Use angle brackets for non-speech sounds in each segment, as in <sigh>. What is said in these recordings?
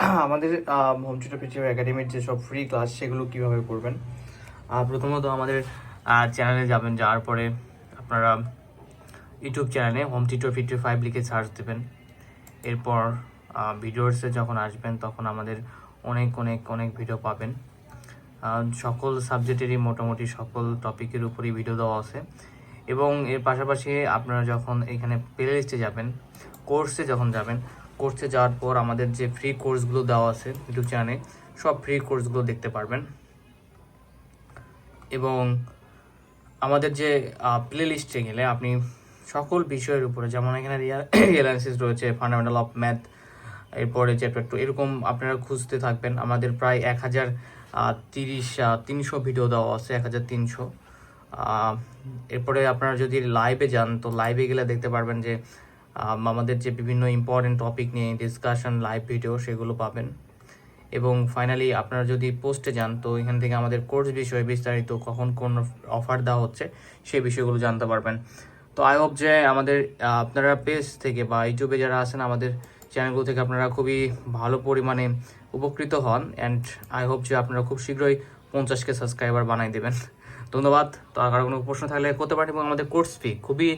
আমাদের home tutor পিটিও একাডেমির যে সব ফ্রি ক্লাস সেগুলো কীভাবে করবেন? প্রথমত আমাদের চ্যানেলে যাবেন, যাওয়ার পরে আপনারা ইউটিউব চ্যানেলে হোম টিউটর ফিফটি ফাইভ লিখে সার্চ দেবেন। এরপর ভিডিওসে যখন আসবেন, তখন আমাদের অনেক অনেক অনেক ভিডিও পাবেন। সকল সাবজেক্টেরই মোটামুটি সকল টপিকের উপরই ভিডিও দেওয়া আছে। এবং এর পাশাপাশি আপনারা যখন এখানে প্লে লিস্টে যাবেন কোর্সে যখন যাবেন কোর্সে যাওয়ার পর আমাদের যে ফ্রি কোর্সগুলো দেওয়া আছে ইউটিউব চ্যানেলে সব ফ্রি কোর্সগুলো দেখতে পারবেন। এবং আমাদের যে প্লে লিস্টে গেলে আপনি সকল বিষয়ের উপরে, যেমন এখানে রিয়ালাইসিস <coughs> রয়েছে ফান্ডামেন্টাল অফ ম্যাথ এরপরে চ্যাপ্টার টু এরকম আপনারা খুঁজতে থাকবেন। আমাদের প্রায় এক হাজার তিরিশ তিনশো ভিডিও দেওয়া আছে, এক হাজার তিনশো। এরপরে আপনারা যদি লাইভে যান, তো লাইভে গেলে দেখতে পারবেন যে আমাদের যে বিভিন্ন ইম্পর্টেন্ট টপিক নিয়ে ডিসকাশন লাইভ ভিডিও সেগুলো পাবেন। এবং ফাইনালি আপনারা যদি পোস্টে যান, তো এখান থেকে আমাদের কোর্স বিষয়ে বিস্তারিত কখন কোন অফার দেওয়া হচ্ছে সেই বিষয়গুলো জানতে পারবেন। তো আই হোপ যে আমাদের আপনারা পেজ থেকে বা ইউটিউবে যারা আছেন, আমাদের চ্যানেলগুলো থেকে আপনারা খুবই ভালো পরিমাণে উপকৃত হন। অ্যান্ড আই হোপ যে আপনারা খুব শীঘ্রই পঞ্চাশকে সাবস্ক্রাইবার বানাই দেবেন। ধন্যবাদ। তো আর কারও কোনো প্রশ্ন থাকলে করতে পারেন এবং আমাদের কোর্স ফি খুবই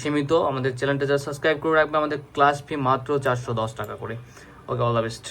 সীমিত। আমাদের চ্যানেলটা যারা সাবস্ক্রাইব করে রাখবে। আমাদের ক্লাস ফি মাত্র চারশো দশ টাকা করে। Okay all the best